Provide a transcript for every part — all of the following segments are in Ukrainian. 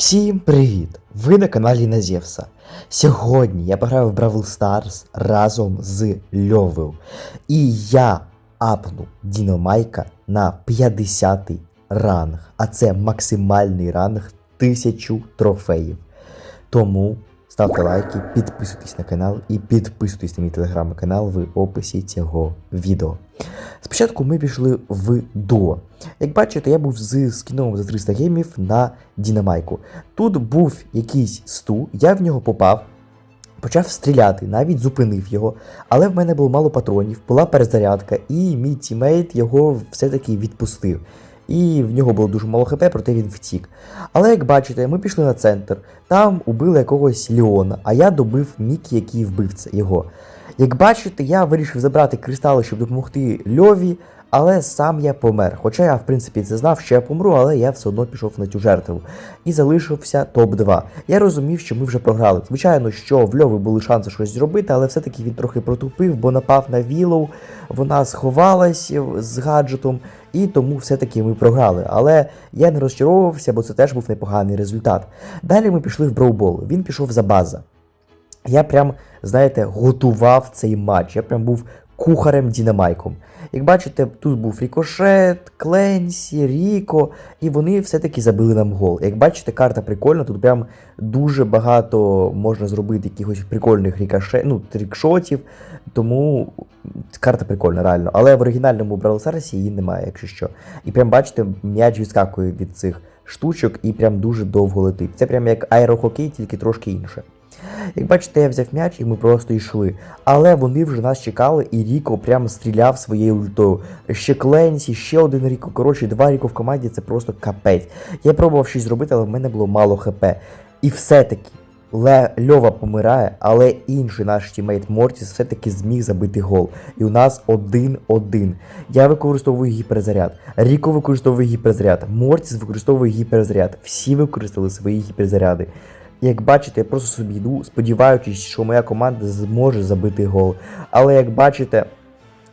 Всім привіт! Ви на каналі Назєвса. Сьогодні я пограю в Бравл Старс разом з Льовою. І я апну Діномайка на 50 ранг. А це максимальний ранг 1000 трофеїв. Тому ставте лайки, підписуйтесь на канал і підписуйтесь на мій телеграм-канал в описі цього відео. Спочатку ми пішли в дуо. Як бачите, я був з скіном за 300 гемів на Дінамайку. Тут був якийсь сту, я в нього попав, почав стріляти, навіть зупинив його, але в мене було мало патронів, була перезарядка, і мій тімейт його все-таки відпустив. І в нього було дуже мало хп, проте він втік. Але як бачите, ми пішли на центр, там убили якогось Леона, а я добив Мікі, який вбив його. Як бачите, я вирішив забрати кристали, щоб допомогти Льові, але сам я помер. Хоча я, в принципі, це знав, що я помру, але я все одно пішов на цю жертву. І залишився топ-2. Я розумів, що ми вже програли. Звичайно, що в Льови були шанси щось зробити, але все-таки він трохи протупив, бо напав на Вілоу, вона сховалась з гаджетом, і тому все-таки ми програли. Але я не розчаровувався, бо це теж був непоганий результат. Далі ми пішли в броубол. Він пішов за база. Я прям, знаєте, готував цей матч. Я прям був кухарем Дінамайком. Як бачите, тут був Рікошет, Кленсі, Ріко, і вони все-таки забили нам гол. Як бачите, карта прикольна, тут прям дуже багато можна зробити якихось прикольних рікоше... ну, трікшотів, тому карта прикольна, реально. Але в оригінальному Stars її немає, якщо що. І прям бачите, м'яч відскакує від цих штучок і прям дуже довго летить. Це прям як аерохокей, тільки трошки інше. Як бачите, я взяв м'яч і ми просто йшли. Але вони вже нас чекали, і Ріко прям стріляв своєю ультою. Ще Кленсі, ще один Ріко. Коротше, два Ріко в команді це просто капець. Я пробував щось зробити, але в мене було мало хп. І все-таки Ле Льова помирає, але інший наш тімейт Мортіс все-таки зміг забити гол. І у нас 1-1. Я використовую гіперзаряд. Ріко використовує гіперзаряд. Мортіс використовує гіперзаряд. Всі використали свої гіперзаряди. Як бачите, я просто собі йду, сподіваючись, що моя команда зможе забити гол. Але як бачите,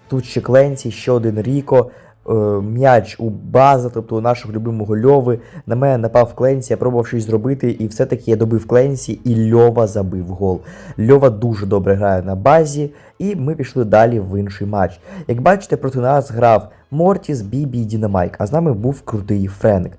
тут ще Кленсі, ще один Ріко, е, м'яч у база, тобто нашого любимого Льови. На мене напав Кленсі, я пробував щось зробити, і все-таки я добив Кленсі, і Льова забив гол. Льова дуже добре грає на базі, і ми пішли далі в інший матч. Як бачите, проти нас грав Мортіс, Бібі і Дінамайк, а з нами був крутий Френк.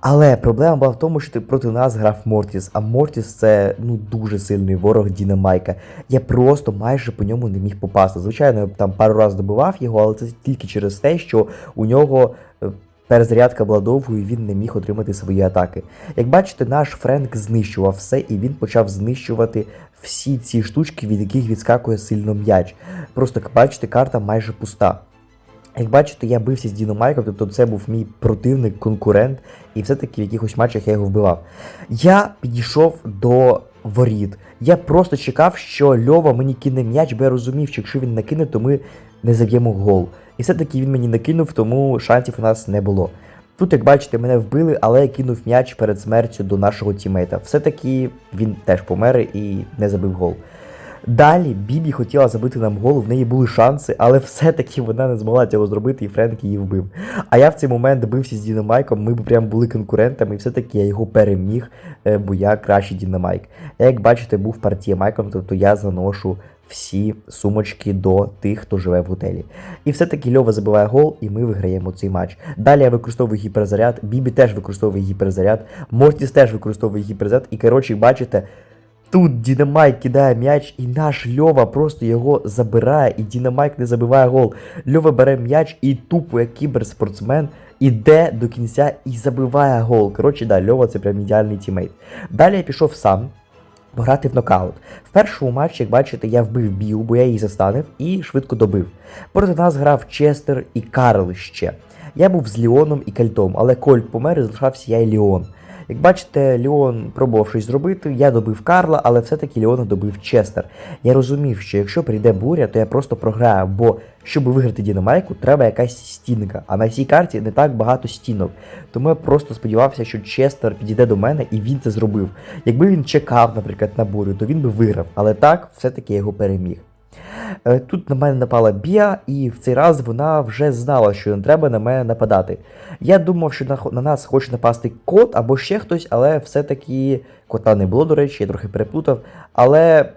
Але проблема була в тому, що проти нас грав Мортіс, а Мортіс це ну дуже сильний ворог Дінамайка. Я просто майже по ньому не міг попасти. Звичайно, я там пару разів добивав його, але це тільки через те, що у нього е, перезарядка була довгою він не міг отримати свої атаки. Як бачите, наш Френк знищував все, і він почав знищувати всі ці штучки, від яких відскакує сильно м'яч. Просто як бачите, карта майже пуста. Як бачите, я бився з Діномайком, тобто це був мій противник, конкурент, і все-таки в якихось матчах я його вбивав. Я підійшов до воріт. Я просто чекав, що Льова мені кине м'яч, бо я розумів, що якщо він накине, то ми не заб'ємо гол. І все-таки він мені накинув, тому шансів у нас не було. Тут, як бачите, мене вбили, але я кинув м'яч перед смертю до нашого тімейта. Все-таки він теж помер і не забив гол. Далі Бібі хотіла забити нам гол, в неї були шанси, але все-таки вона не змогла цього зробити, і Френк її вбив. А я в цей момент бився з Дінамайком, ми б прям були конкурентами, і все-таки я його переміг, е, бо я кращий Дінамайк. Я, як бачите, був партія Майком, тобто я заношу всі сумочки до тих, хто живе в готелі. І все-таки Льова забиває гол, і ми виграємо цей матч. Далі я використовую гіперзаряд, Бібі теж використовує гіперзаряд, Мортіс теж використовує гіперзаряд, і коротше, бачите. Тут Дінамайк кидає м'яч, і наш Льова просто його забирає, і Дінамайк не забиває гол. Льова бере м'яч і тупо, як кіберспортсмен, іде до кінця і забиває гол. Коротше, да, Льова це прям ідеальний тімейт. Далі я пішов сам пограти в нокаут. В першому матчі, як бачите, я вбив бію, бо я її застанив і швидко добив. Проти нас грав Честер і Карл ще. Я був з Ліоном і Кальтом, але Кольт помер і залишався я і Ліон. Як бачите, Леон пробував щось зробити, я добив Карла, але все-таки Леона добив Честер. Я розумів, що якщо прийде буря, то я просто програю, бо щоб виграти Дінамайку, треба якась стінка. А на цій карті не так багато стінок. Тому я просто сподівався, що Честер підійде до мене і він це зробив. Якби він чекав, наприклад, на бурю, то він би виграв. Але так, все-таки я його переміг. Е, Тут на мене напала Біа, і в цей раз вона вже знала, що не треба на мене нападати. Я думав, що на, на нас хоче напасти кот або ще хтось, але все-таки кота не було, до речі, я трохи переплутав. Але,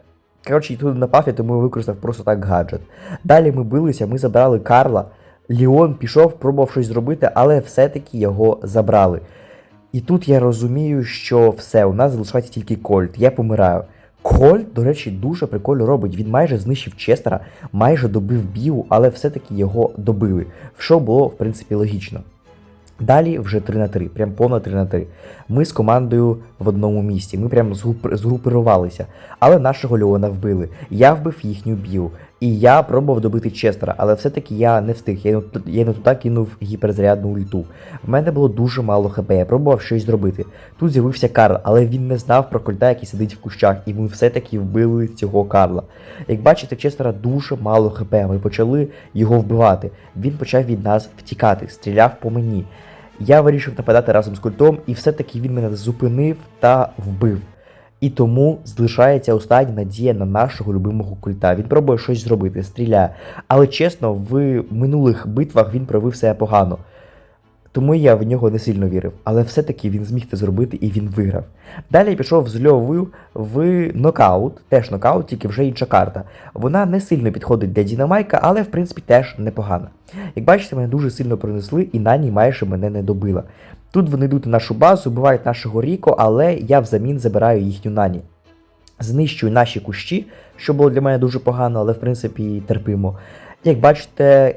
коротше, туди напав, я тому використав просто так гаджет. Далі ми билися, ми забрали Карла. Ліон пішов, пробував щось зробити, але все-таки його забрали. І тут я розумію, що все, у нас залишається тільки Кольт. Я помираю. Кольт, до речі, дуже прикольно робить. Він майже знищив Честера, майже добив Біу, але все-таки його добили. Що було, в принципі, логічно. Далі вже 3 на 3, прям повно 3 на 3. Ми з командою в одному місці. Ми прям згруп- згрупирувалися. Але нашого Леона вбили. Я вбив їхню бію. І я пробував добити Честера, але все-таки я не встиг. Я, я не туди кинув гіперзарядну ульту. В мене було дуже мало хп, я пробував щось зробити. Тут з'явився Карл, але він не знав про кольта, який сидить в кущах, і ми все-таки вбили цього Карла. Як бачите, Честера дуже мало хп. Ми почали його вбивати. Він почав від нас втікати, стріляв по мені. Я вирішив нападати разом з культом, і все-таки він мене зупинив та вбив. І тому залишається остання надія на нашого любимого культа. Він пробує щось зробити, стріляє. Але чесно, в минулих битвах він провів себе погано. Тому я в нього не сильно вірив. Але все-таки він зміг це зробити і він виграв. Далі пішов з Льовою в нокаут, теж нокаут, тільки вже інша карта. Вона не сильно підходить для Дінамайка, але в принципі теж непогана. Як бачите, мене дуже сильно принесли, і Нані майже мене не добила. Тут вони йдуть на нашу базу, вбивають нашого Ріко, але я взамін забираю їхню Нані. Знищую наші кущі, що було для мене дуже погано, але в принципі терпимо. Як бачите,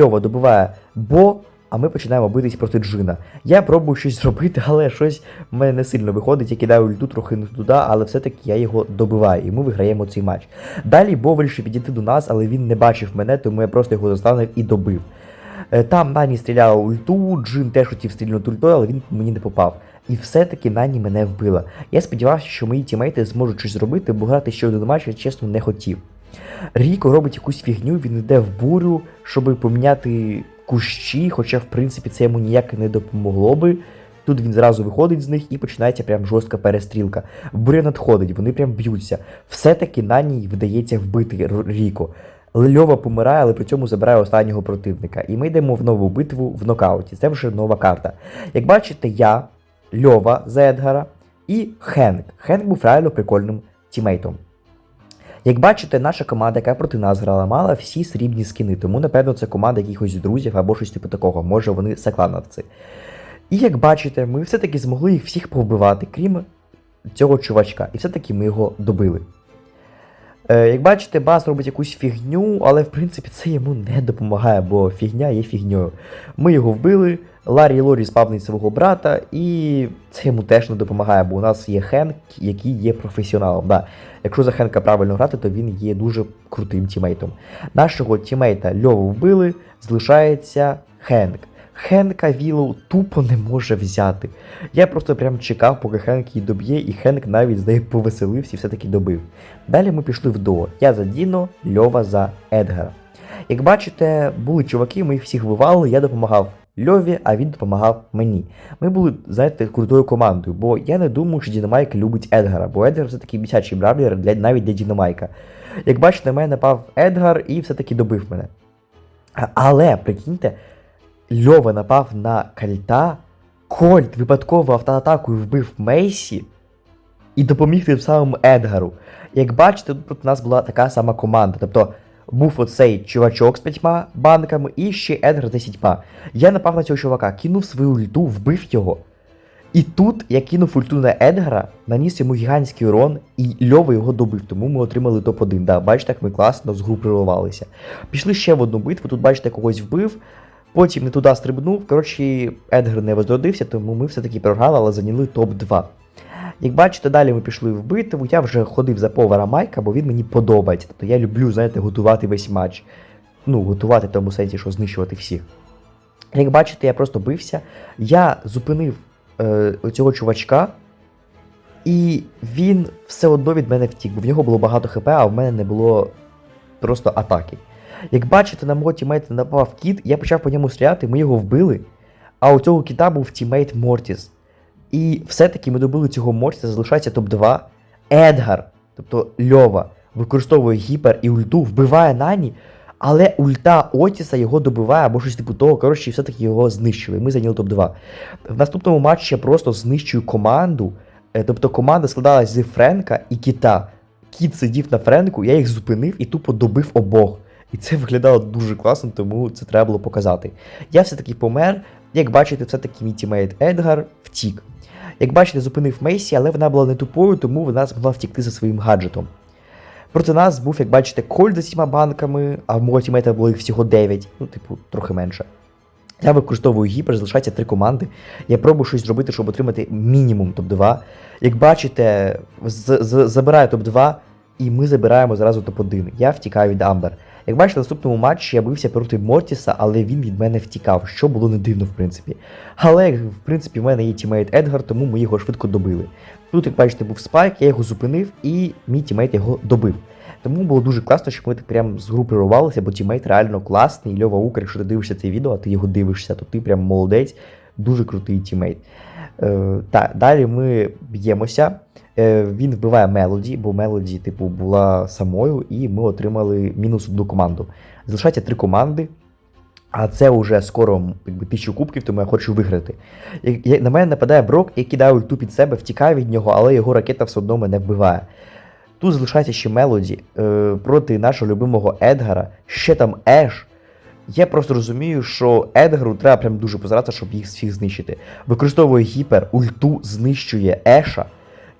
Льова добиває Бо, а ми починаємо битись проти Джина. Я пробую щось зробити, але щось в мене не сильно виходить. Я кидаю ульту трохи не туди, але все-таки я його добиваю, і ми виграємо цей матч. Далі Бо вирішив підійти до нас, але він не бачив мене, тому я просто його застанив і добив. Е, Там Нані стріляла ульту, Джин теж хотів стрільнути ультою, але він мені не попав. І все-таки Нані мене вбила. Я сподівався, що мої тімейти зможуть щось зробити, бо грати ще один матч я чесно не хотів. Ріко робить якусь фігню, він йде в бурю, щоб поміняти кущі, хоча, в принципі, це йому ніяк не допомогло би. Тут він зразу виходить з них і починається прям жорстка перестрілка. Буря надходить, вони прям б'ються. Все-таки Нані вдається вбити Ріко. Льова помирає, але при цьому забирає останнього противника. І ми йдемо в нову битву в нокауті. Це вже нова карта. Як бачите, я, Льова за Едгара і Хенк. Хенк був реально прикольним тімейтом. Як бачите, наша команда, яка проти нас грала, мала всі срібні скини, тому напевно це команда якихось друзів або щось типу такого. Може вони соклановці. І як бачите, ми все-таки змогли їх всіх повбивати, крім цього чувачка, і все-таки ми його добили. Е, як бачите, Бас робить якусь фігню, але в принципі це йому не допомагає, бо фігня є фігньою. Ми його вбили, Ларі Лорі спавнить свого брата, і це йому теж не допомагає, бо у нас є Хенк, який є професіоналом. Да. Якщо за Хенка правильно грати, то він є дуже крутим тімейтом. Нашого тімейта Льову вбили, залишається Хенк. Хенка Вілоу тупо не може взяти. Я просто прям чекав, поки Хенк її доб'є, і Хенк навіть з нею повеселився і все-таки добив. Далі ми пішли в дуо. Я за Діно, Льова за Едгара. Як бачите, були чуваки, ми їх всіх вбивали, я допомагав Льові, а він допомагав мені. Ми були, знаєте, крутою командою, бо я не думаю, що Дінамайк любить Едгара, бо Едгар все таки бісячий бравлер для, навіть для Дінамайка. Як бачите, на мене напав Едгар і все-таки добив мене. Але, прикиньте, Льова напав на кальта, Кольт випадково автоатакою вбив Мейсі і допоміг тим самим Едгару. Як бачите, тут проти нас була така сама команда. Тобто був оцей чувачок з п'ятьма банками і ще Едгар з десятьма. Я напав на цього чувака, кинув свою ульту, вбив його. І тут я кинув ульту на Едгара, наніс йому гігантський урон, і Льова його добив, тому ми отримали топ-1. Да, бачите, як ми класно згрупувалися. Пішли ще в одну битву, тут бачите, когось вбив, потім не туди стрибнув. Коротше, Едгар не возродився, тому ми все-таки програли, але зайняли топ-2. Як бачите, далі ми пішли в битву, я вже ходив за повара Майка, бо він мені подобається. Тобто я люблю, знаєте, готувати весь матч. Ну, готувати в тому сенсі, що знищувати всіх. Як бачите, я просто бився. Я зупинив е, цього чувачка, і він все одно від мене втік, бо в нього було багато хп, а в мене не було просто атаки. Як бачите, на мого тімейта напав кіт, я почав по ньому стріляти, ми його вбили. А у цього кіта був тімейт Мортіс. І все-таки ми добили цього Мортіса, залишається топ-2. Едгар, тобто Льова, використовує гіпер і ульту, вбиває Нані, але ульта Отіса його добиває або щось типу того. Коротше, і все-таки його знищили. Ми зайняли топ-2. В наступному матчі я просто знищую команду. Е, Тобто команда складалась з Френка і Кіта. Кіт сидів на Френку, я їх зупинив і тупо добив обох. І це виглядало дуже класно, тому це треба було показати. Я все-таки помер. Як бачите, все-таки мій тімейт Едгар втік. Як бачите, зупинив Мейсі, але вона була не тупою, тому вона змогла втікти за своїм гаджетом. Проти нас був, як бачите, Коль за сіма банками, а в мого тімейта було їх всього 9, ну, типу, трохи менше. Я використовую гіпер, залишається три команди. Я пробую щось зробити, щоб отримати мінімум топ-2. Як бачите, забираю топ-2, і ми забираємо зразу топ-1. Я втікаю від Амбер. Як бачите, в наступному матчі я бився проти Мортіса, але він від мене втікав, що було не дивно, в принципі. Але, в принципі, в мене є тімейт Едгар, тому ми його швидко добили. Тут, як бачите, був спайк, я його зупинив, і мій тімейт його добив. Тому було дуже класно, що ми так прям згрупувалися, бо тімейт реально класний. Льова Укр, якщо ти дивишся це відео, а ти його дивишся, то ти прям молодець, дуже крутий тімейт. Е, так, далі ми б'ємося. Е, він вбиває Мелоді, бо Мелоді, типу, була самою, і ми отримали мінус одну команду. Залишається три команди. А це вже скоро якби, тисячу кубків, тому я хочу виграти. На мене нападає Брок і кидає ульту під себе, втікає від нього, але його ракета все одно мене вбиває. Тут залишається ще Мелоді е, проти нашого любимого Едгара, ще там Еш. Я просто розумію, що Едгару треба прям дуже позаратися, щоб їх всіх знищити. Використовує гіпер, ульту знищує Еша.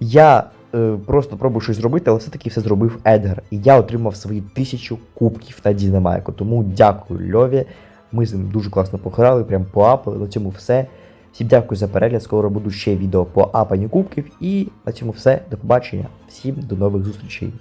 Я е, просто пробую щось зробити, але все-таки все зробив Едгар. І я отримав свої тисячу кубків на Дінамайку. Тому дякую Льові. Ми з ним дуже класно пограли, прям поапали. На цьому все. Всім дякую за перегляд. Скоро буду ще відео по апанню кубків. І на цьому все. До побачення. Всім до нових зустрічей.